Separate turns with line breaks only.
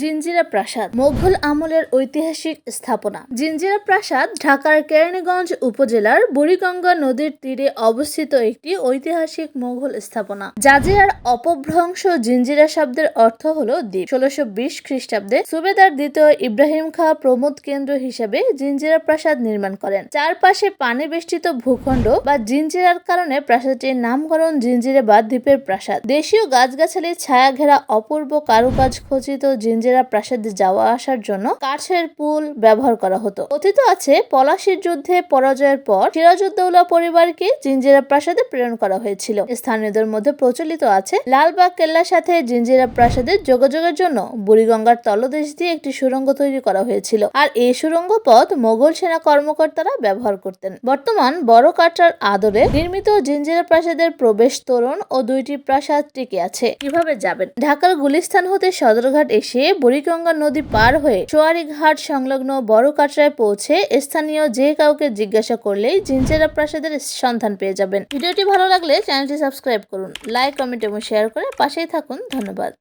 জিঞ্জিরা প্রাসাদ, মোঘল আমলের ঐতিহাসিক স্থাপনা। জিঞ্জিরা প্রাসাদ ঢাকার কেরানীগঞ্জ উপজেলার বুড়িগঙ্গা নদীর তীরে অবস্থিত একটি ঐতিহাসিক মোঘল স্থাপনা। জাজিরার অপভ্রংশ জিঞ্জিরা শব্দের অর্থ হল দ্বীপ। ষোলোশো বিশ খ্রিস্টাব্দে সুবেদার দ্বিতীয় ইব্রাহিম খাঁ প্রমোদ কেন্দ্র হিসেবে জিঞ্জিরা প্রাসাদ নির্মাণ করেন। চারপাশে পানি বেষ্টিত ভূখণ্ড বা জিঞ্জিরার কারণে প্রাসাদটির নামকরণ জিঞ্জিরা বা দ্বীপের প্রাসাদ। দেশীয় গাছগাছালির ছায়া ঘেরা অপূর্ব কারুকাজ খচিত জিঞ্জিরা প্রাসাদে যাওয়া আসার জন্য কাঠের পুল ব্যবহার করা হতো। কথিত আছে, পলাশির যুদ্ধে পরাজয়ের পর সিরাজউদ্দৌলা পরিবারকে জিঞ্জিরা প্রাসাদে প্রেরণ করা হয়েছিল। স্থানীয়দের মধ্যে প্রচলিত আছে লালবাগ কেল্লার সাথে জিঞ্জিরা প্রাসাদের যোগাযোগের জন্য বুড়িগঙ্গার তলদেশ দিয়ে একটি সুড়ঙ্গ তৈরি করা হয়েছিল। আর এই সুড়ঙ্গ পথ মোগল সেনা কর্মকর্তারা ব্যবহার করতেন। বর্তমান বড় কাটার আদরে নির্মিত জিঞ্জিরা প্রাসাদের প্রবেশ তোরণ ও দুইটি প্রাসাদ টিকে আছে। কীভাবে যাবেন? ঢাকার গুলিস্তান হতে সদরঘাট এসে বুড়িগঙ্গা নদী পার হয়ে চোয়ারি ঘাট সংলগ্ন বড় কাটরায় পৌঁছে স্থানীয় যে কাউকে জিজ্ঞাসা করলেই জিঞ্জেরা প্রাসাদের সন্ধান পেয়ে যাবেন। ভিডিওটি ভালো লাগলে চ্যানেলটি সাবস্ক্রাইব করুন, লাইক, কমেন্ট এবং শেয়ার করে পাশেই থাকুন। ধন্যবাদ।